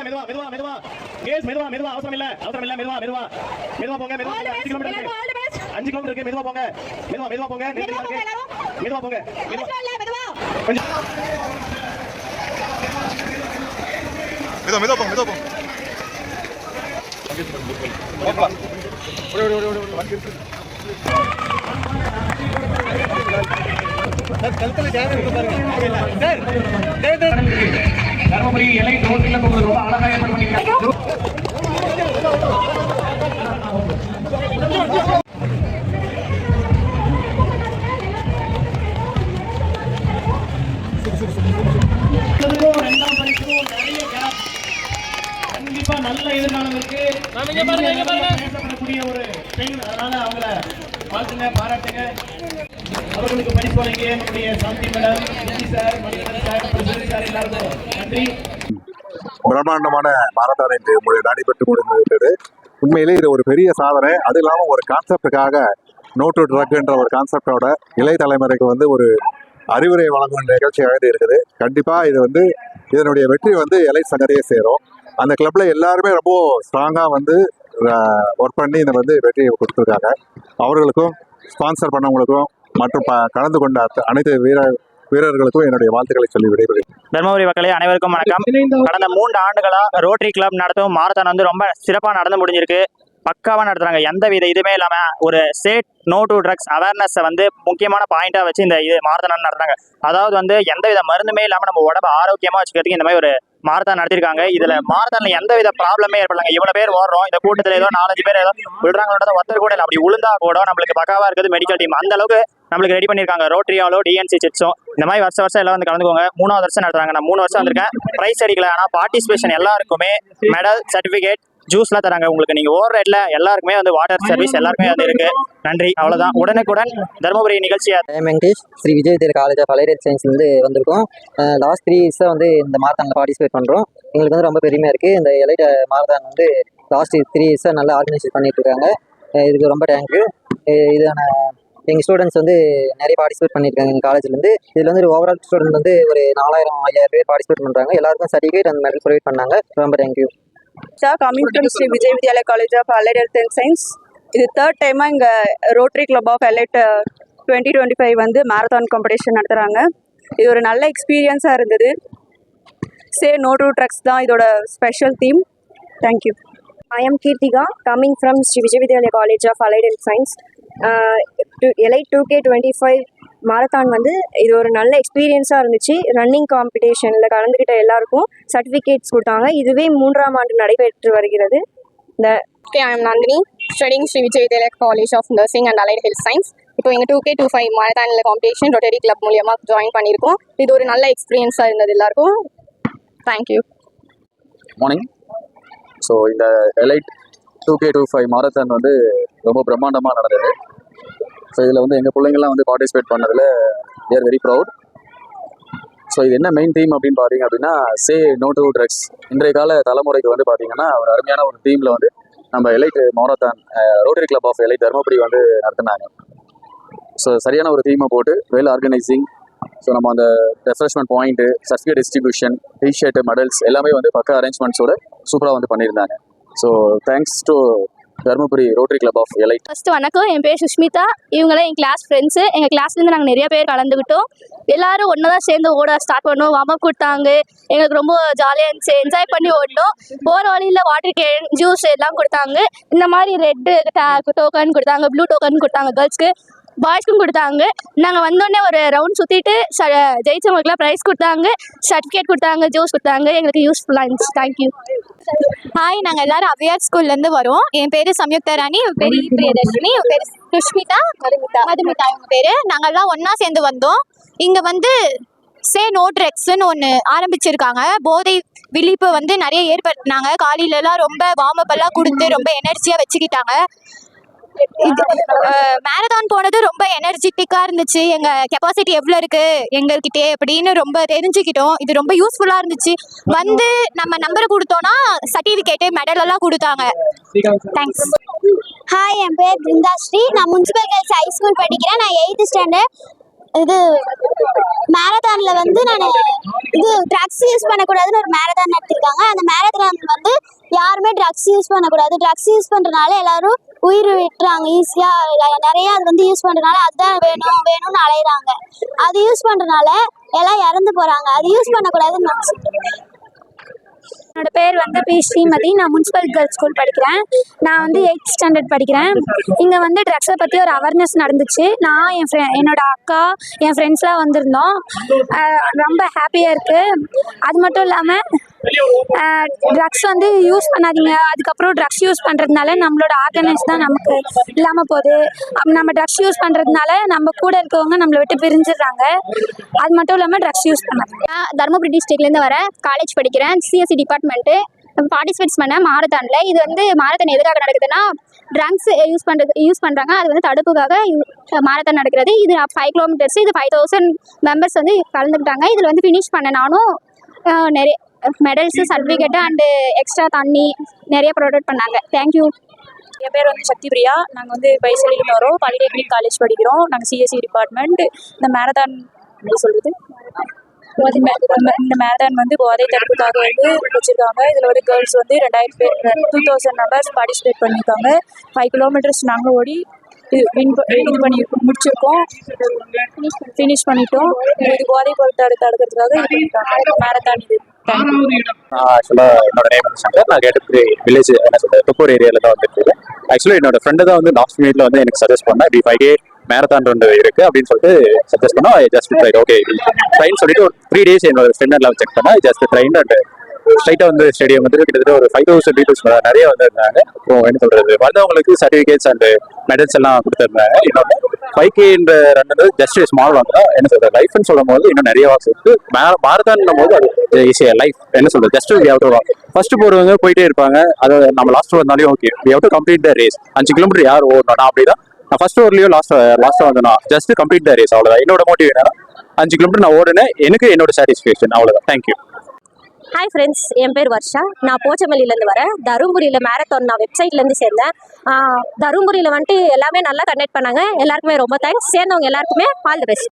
போங்க மெதுவா மெதுவா மெதுவா கேஸ் மெதுவா மெதுவா அவசரம் இல்ல அவசரம் இல்ல மெதுவா மெதுவா மெதுவா போங்க மெதுவா. அஞ்சு கிலோமீட்டர் இருக்கு அஞ்சு கிலோமீட்டர் இருக்கு மெதுவா போங்க மெதுவா மெதுவா போங்க மெதுவா போங்க மெதுவா கொஞ்சம் மெதுவா மெதுவா போங்க மெதுவா போங்க தர்மபுரி எல்லை ரோட்டில் போகுது. ரொம்ப அழகா ஏற்பாடு. கண்டிப்பா நல்ல எதிர்காலம் இருக்கு பேசப்படக்கூடிய ஒரு பெண் அதனால அவங்கள வாழ்த்துங்க பாராட்டுங்க. அவர்களுக்கு பரிசு வழங்கிய நம்முடைய Shanti madam sir Manikandan sir president sir எல்லாருக்கும் நன்றி. பிரம்மாண்டமான மாரத்தான் என்று முடி- நடைபெற்று முடிந்துவிட்டது உண்மையிலே இது ஒரு பெரிய சாதனை. அது இல்லாமல் ஒரு கான்செப்டுக்காக நோ டு ட்ரக்ன்ற ஒரு கான்செப்டோட இளைய தலைமுறைக்கு வந்து ஒரு அறிவுரை வழங்கும் நிகழ்ச்சியாக இருக்குது. கண்டிப்பாக இது வந்து இதனுடைய வெற்றி வந்து இலை சங்கரையே சேரும். அந்த கிளப்ல எல்லாருமே ரொம்ப ஸ்ட்ராங்காக வந்து ஒர்க் பண்ணி இதில் வந்து வெற்றியை கொடுத்துருக்காங்க. அவர்களுக்கும் ஸ்பான்சர் பண்ணவங்களுக்கும் மற்றும் ப- கலந்து கொண்ட அனைத்து வீர வீரர்களுக்கும் என்னுடைய வாழ்த்துக்களை சொல்லி விடைபெறுகிறேன். தருமபுரி மக்களே அனைவருக்கும் வணக்கம். கடந்த மூன்று ஆண்டுகளா ரோட்டரி கிளப் நடத்தும் மாரத்தான் வந்து ரொம்ப சிறப்பா நடந்து முடிஞ்சிருக்கு. பக்காவா நடத்துறாங்க. எந்த வித இதுவுமே இல்லாம ஒரு state no to drugs awareness வந்து முக்கியமான பாயிண்டா வச்சு இந்த இது மாரத்தான் நடத்துறாங்க. அதாவது வந்து எந்த வித மருந்துமே இல்லாம நம்ம உடம்ப ஆரோக்கியமா வச்சுக்கிறதுக்கு இந்த மாதிரி ஒரு மாரத்தான் நடத்திருக்காங்க இதுல மாரத்தான்ல எந்த வித ப்ராப்ளமே ஏற்படலாங்க. இவ்வளவு பேர் ஓடுறோம். இந்த கூட்டத்துல ஏதோ நாலஞ்சு பேர் ஏதோ விழுறாங்களோட ஒருத்தர் கூட இல்லை. அப்படி உளுந்தா கூட நம்மளுக்கு பக்காவா இருக்குது மெடிக்கல் டீம் அந்த அளவுக்கு நம்மளுக்கு ரெடி பண்ணிருக்காங்க ரோட்ரியாலோ டிஎன்சி சிட்ஸும் இந்த மாதிரி வருஷம் வருஷம் எல்லாம் வந்து கலந்துக்கோங்க. மூணாவது வருஷம் நடத்துறாங்க. நான் மூணு வருஷம் வந்திருக்கேன். பிரைஸ் அடிக்கல. ஆனா பார்ட்டிசிபேஷன் எல்லாருக்குமே மெடல் சர்டிபிகேட் ஜூஸ்லாம் தராங்க. உங்களுக்கு நீங்க ஓடுற இடத்துல எல்லாருக்குமே வந்து வாட்டர் சர்வீஸ் எல்லாருக்குமே வந்து இருக்கு. நன்றி. அவ்வளவுதான். உடனுக்குடன் தருமபுரி நிகழ்ச்சியை I am Venkatesh Sri Vijay Vidya college of allied சயின்ஸ்லேருந்து வந்திருக்கோம். லாஸ்ட் த்ரீ இயர்ஸாக வந்து இந்த மாரத்தானில் பார்ட்டிசிபேட் பண்ணுறோம் எங்களுக்கு வந்து ரொம்ப பெருமையாக இருக்குது இந்த எலைட் மாரத்தான் வந்து லாஸ்ட் த்ரீ இயர்ஸாக நல்லா ஆர்கனைஸ் பண்ணிட்டு இருக்காங்க. இதுக்கு ரொம்ப தேங்க்யூ இதான எங்கள் ஸ்டூடெண்ட்ஸ் வந்து நிறைய பார்ட்டிசிபேட் பண்ணியிருக்காங்க எங்கள் காலேஜ்லேருந்து இதில் வந்து ஓவரால் ஸ்டூடெண்ட் வந்து ஒரு நாலாயிரம் ஐயாயிரம் பேர் பார்ட்டிசிபேட் பண்ணுறாங்க எல்லாருக்கும் சர்டிஃபிகேட் அந்த மெடல் ப்ரொவைட் பண்ணாங்க. ரொம்ப thank you sir coming from Sri Vijay Vidyalaya college of allied health and science இது தேர்ட் டைமாக இங்கே rotary club of allied twenty twenty five வந்து மேரத்தான் காம்படிஷன் நடத்துகிறாங்க இது ஒரு நல்ல எக்ஸ்பீரியன்ஸாக இருந்தது. சே நோ டு ட்ரக்ஸ் தான் இதோட special theme thank you I am Kirtika, coming from Sri Vijayvidyalaya College of Allied Health Science. Allied two K twenty five marathon வந்து இது ஒரு நல்ல எக்ஸ்பீரியன்ஸாக இருந்துச்சு. ரன்னிங் காம்படிஷனில் கலந்துக்கிட்ட எல்லாருக்கும் சர்டிஃபிகேட்ஸ் கொடுத்தாங்க. இதுவே மூன்றாம் ஆண்டு நடைபெற்று வருகிறது. இந்த okay I am Nandini studying Sri Vijay Vidyalaya college of nursing and allied health science இப்போ எங்கள் டூ கே டூ ஃபைவ் மாரத்தானில் காம்படிஷன் ரொட்டரி கிளப் மூலியமாக ஜாயின் பண்ணியிருக்கோம். இது ஒரு நல்ல எக்ஸ்பீரியன்ஸாக இருந்தது எல்லாருக்கும். தேங்க்யூ மார்னிங் ஸோ இந்த allied two K two five marathon வந்து ரொம்ப பிரம்மாண்டமாக நடந்தது. ஸோ இதில் வந்து எங்கள் பிள்ளைங்கள்லாம் வந்து பார்ட்டிசிபேட் பண்ணதில் we வெரி ப்ரௌட் ஸோ இது என்ன மெயின் தீம் அப்படின்னு பார்த்தீங்க அப்படின்னா சே நோ டு ட்ரக்ஸ் இன்றைய கால தலைமுறைக்கு வந்து பார்த்தீங்கன்னா ஒரு அருமையான ஒரு டீமில் வந்து நம்ம allied marathon rotary club of allied Dharmapuri வந்து நடத்தினாங்க. ஸோ சரியான ஒரு தீமை போட்டு வெல் ஆர்கனைசிங் ஸோ நம்ம அந்த refreshment point certificate distribution t shirt medals எல்லாமே வந்து பக்க அரேஞ்ச்மெண்ட்ஸோட சூப்பராக வந்து பண்ணியிருந்தாங்க. So thanks to Dharmapuri rotary club of allied first வணக்கம். என் பேர் சுஷ்மிதா. இவங்களாம் என் கிளாஸ் ஃப்ரெண்ட்ஸு எங்கள் கிளாஸ்லேருந்து நாங்கள் நிறைய பேர் கலந்துக்கிட்டோம். எல்லாரும் ஒன்றா தான் சேர்ந்து ஓட ஸ்டார்ட் பண்ணோம். வார்ம் அப் கொடுத்தாங்க எங்களுக்கு ரொம்ப ஜாலியாக இருந்துச்சு. என்ஜாய் பண்ணி ஓடணும் போகிற வழியில் வாட்டர் கேன் ஜூஸ் எல்லாம் கொடுத்தாங்க. இந்த மாதிரி ரெட்டு டோக்கன் கொடுத்தாங்க. ப்ளூ டோக்கன் கொடுத்தாங்க. கேர்ள்ஸ்க்கு பாய்ஸ்க்கும் கொடுத்தாங்க. நாங்கள் வந்தோடனே ஒரு ரவுண்ட் சுற்றிட்டு ச ஜெயிச்சவங்களுக்குலாம் ப்ரைஸ் கொடுத்தாங்க. சர்டிஃபிகேட் கொடுத்தாங்க ஜூஸ் கொடுத்தாங்க. எங்களுக்கு யூஸ்ஃபுல்லாக இருந்துச்சு. தேங்க்யூ ஹாய் நாங்கள் எல்லாரும் அவ்வியார் ஸ்கூல்லேருந்து வரோம். என் பேர் சம்யுக்தா ராணி என் பேர் பிரியதர்ஷினி என் பேர் சுஷ்மிதா மதுமிதா. மதுமிதா இவங்க பேர். நாங்கள்லாம் ஒன்றா சேர்ந்து வந்தோம். இங்கே வந்து சே நோ ட்ரக்ஸ்னு ஒன்று ஆரம்பிச்சிருக்காங்க. போதை விழிப்பு வந்து நிறைய ஏற்படுத்தினாங்க. காலையிலலாம் ரொம்ப வார்ம் அப் எல்லாம் கொடுத்து ரொம்ப எனர்ஜியாக வச்சுக்கிட்டாங்க. மேரதான் போனது ரொம்ப எனர்ஜெட்டிக்காக இருந்துச்சு. எங்கள் கெப்பாசிட்டி எவ்வளோ இருக்குது எங்கள்கிட்டே அப்படின்னு ரொம்ப தெரிஞ்சுக்கிட்டோம். இது ரொம்ப யூஸ்ஃபுல்லாக இருந்துச்சு. வந்து நம்ம நம்பரை கொடுத்தோன்னா சர்டிஃபிகேட்டு மெடல் எல்லாம் கொடுத்தாங்க. தேங்க்ஸ் ஹாய் என் பேர் பிருந்தாஸ்ரீ. நான் முனிசிபல் கேர்ள்ஸ் ஹை ஸ்கூல் படிக்கிறேன். நான் எயித்து ஸ்டாண்டர்ட் இது மேரதானில் வந்து நான் இது ட்ரக்ஸ் யூஸ் பண்ணக்கூடாதுன்னு ஒரு மேரத்தான் நடத்திருக்காங்க அந்த மேரத்தான் வந்து யாருமே ட்ரக்ஸ் யூஸ் பண்ணக்கூடாது. ட்ரக்ஸ் யூஸ் பண்ணுறனால எல்லாரும் உயிர் விட்டுறாங்க ஈஸியாக நிறையா அது வந்து யூஸ் பண்ணுறதுனால அதுதான் வேணும் வேணும்னு அலையிறாங்க. அது யூஸ் பண்ணுறதுனால எல்லாம் இறந்து போகிறாங்க அது யூஸ் பண்ணக்கூடாதுன்னு நான் சொல்றேன். என்னோட பேர் வந்து பி. ஸ்ரீமதி. நான் முனிசிபல் கேர்ள்ஸ் ஸ்கூல் படிக்கிறேன். நான் வந்து எயிட் ஸ்டாண்டர்ட் படிக்கிறேன். இங்கே வந்து ட்ரக்ஸை பற்றி ஒரு அவேர்னஸ் நடந்துச்சு. நான் என் ஃப்ரெ என்னோட அக்கா என் ஃப்ரெண்ட்ஸ்லாம் வந்திருந்தோம். ரொம்ப ஹாப்பியாக இருக்குது அது மட்டும் இல்லாமல் ட்ரக்ஸ் வந்து யூஸ் பண்ணாதீங்க. அதுக்கப்புறம் ட்ரக்ஸ் யூஸ் பண்ணுறதுனால நம்மளோட ஆர்கனைஸ் தான் நமக்கு இல்லாமல் போகுது. அப்ப நம்ம ட்ரக்ஸ் யூஸ் பண்ணுறதுனால நம்ம கூட இருக்கவங்க நம்மளை விட்டு பிரிஞ்சிடுறாங்க. அது மட்டும் இல்லாமல் ட்ரக்ஸ் யூஸ் பண்ணாதீங்க. நான் தருமபுரி டிஸ்ட்ரிக்ட்லேருந்து வரேன் காலேஜ் படிக்கிறேன். சிஎஸ்சி டிபார்ட்மெண்ட்டு பார்ட்டிசிபேட்ஸ் பண்ண மாரத்தானில் இது வந்து மாரத்தான் எதுக்காக நடக்குதுன்னா ட்ரங்க்ஸ் யூஸ் பண்ணுறது யூஸ் பண்ணுறாங்க அது வந்து தடுப்புக்காக மாரத்தான் நடக்கிறது. இது ஃபைவ் கிலோமீட்டர்ஸ் இது ஃபைவ் தௌசண்ட் மெம்பர்ஸ் வந்து கலந்துக்கிட்டாங்க. இதில் வந்து ஃபினிஷ் பண்ண நானும் நிறைய மெடல்ஸு சர்டிஃபிகேட்டு அண்டு எக்ஸ்ட்ரா தண்ணி நிறைய ப்ரொவைட் பண்ணாங்க. தேங்க்யூ என் பேர் வந்து சக்தி பிரியா நாங்கள் வந்து பைசலின்னு வரோம். பாலிடெக்னிக் காலேஜ் படிக்கிறோம். நாங்கள் சிஎஸ்சி டிபார்ட்மெண்ட் இந்த எப்படி சொல்கிறது இந்த மேரத்தான் வந்து போதை தடுப்புக்காக வந்து வச்சுருக்காங்க இதில் வந்து கேர்ள்ஸ் வந்து ரெண்டாயிரம் பேர் டூ தௌசண்ட் மெம்பர்ஸ் பார்ட்டிசிபேட் பண்ணியிருக்காங்க ஃபைவ் கிலோமீட்டர்ஸ் நாங்கள் ஓடி இது வின் இது பண்ணி முடிச்சிருக்கோம். ஃபினிஷ் பண்ணிட்டோம். இது போதை பொருள் தடு தடுக்கிறதுக்காக மேரத்தான் இது ஆக்சுவலாக என்னோட நேம் சங்கர் நான் கேட்டபடி வில்லேஜ் என்ன சொல்றது துப்பூர் ஏரியாவில் தான் வந்துட்டு இருக்கேன் ஆக்சுவலி என்னோட ஃப்ரெண்டு தான் வந்து லாஸ்ட் மினிட்ல வந்து எனக்கு சஜஸ்ட் பண்ணா இப்படி ஃபைவ் கே மேரத்தான் ரெண்டு இருக்கு அப்படின்னு சொல்லிட்டு சஜஸ்ட் பண்ணா ஜஸ்ட் ட்ரை ஓகே ட்ரைன்னு சொல்லிட்டு ஒரு த்ரீ டேஸ் என்னோட ஃப்ரெண்ட் எல்லாம் செக் பண்ணா ஜஸ்ட் ட்ரைன் அண்ட் ஸ்ட்ரைட்டாக வந்து ஸ்டேடியம் வந்து கிட்டத்தட்ட ஒரு ஃபைவ் தௌசண்ட் டீட்டெயில்ஸ் நிறைய வந்திருந்தாங்க. அப்புறம் என்ன சொல்றது? வந்தவங்களுக்கு சர்டிஃபிகேட்ஸ் அண்ட் மெடல்ஸ் எல்லாம் கொடுத்துருந்தாங்க. இன்னொன்று ஃபைவ் கேன்ற ரன் ஜஸ்ட் ஸ்மால் ரன் தான். என்ன சொல்றது? லைஃப்னு சொல்லும் போது இன்னும் நிறைய வாக்ஸ் இருக்கு. மாரத்தான் போது அது ஈஸியா லைஃப் என்ன சொல்றது? Just we have to first போறவங்க போயிட்டே இருப்பாங்க. அது நம்ம லாஸ்ட் வந்தாலும் okay we have to complete the race அஞ்சு கிலோமீட்டர் யார் ஓடணும் அப்படிதான் நான் ஃபர்ஸ்ட் ஓவர்லயோ லாஸ்ட் லாஸ்ட் வந்தேன் ஜஸ்ட் கம்ப்ளீட் த ரேஸ் அவ்வளோதான் என்னோட மோட்டிவ் என்னன்னா அஞ்சு கிலோமீட்டர் நான் ஓடுனேன். எனக்கு என்னோட சாட்டிஸ்ஃபேக்ஷன் அவ்வளோதான் தேங்க்யூ ஹாய் ஃப்ரெண்ட்ஸ் என் பேர் வர்ஷா. நான் போச்சமல்லியிலேருந்து வரேன். தருமபுரியில் மேரத்தான் நான் வெப்சைட்லேருந்து சேர்ந்தேன். தருமபுரியில் வந்துட்டு எல்லாமே நல்லா கண்டக்ட் பண்ணாங்க. எல்லாருக்குமே ரொம்ப தேங்க்ஸ் சேர்ந்தவங்க எல்லாருக்குமே ஆல் தி பெஸ்ட்